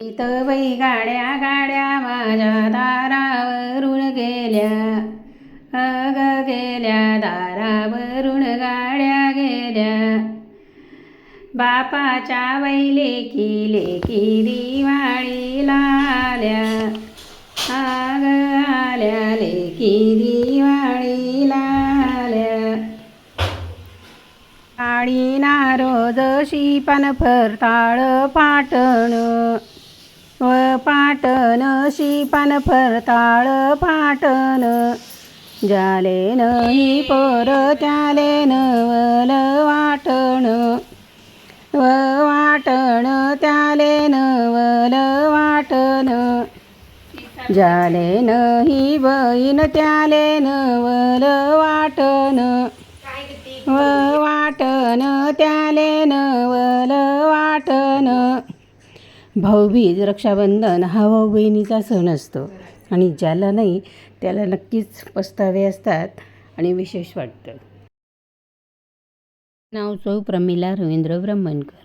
इथं बाई गाड्या गाड्या माझ्या दारावरून गेल्या. अग गेल्या दारावरून गाड्या गेल्या. बापाच्या वैलेकी लेकी दिवाळीला आल्या आग आल्या लेकी दिवाळीला आल्या आळी रोज शिपन फरताळ पाटण. नशी पान फरताळ पाटन जाले नाही पोर त्याले नवल वाटण. व वाटण त्याले नवल वाटण. जाले नाही बहीण त्याले नवल वाटण. व वाटण त्याले नवल वाटण. भाऊबीज रक्षाबंधन हा भाऊ बहिणीचा सण असतो. आणि ज्याला नाही त्याला नक्कीच पस्तावे असतात आणि विशेष वाटतं. नाव चौ प्रमिला रवींद्र ब्रह्मणकर.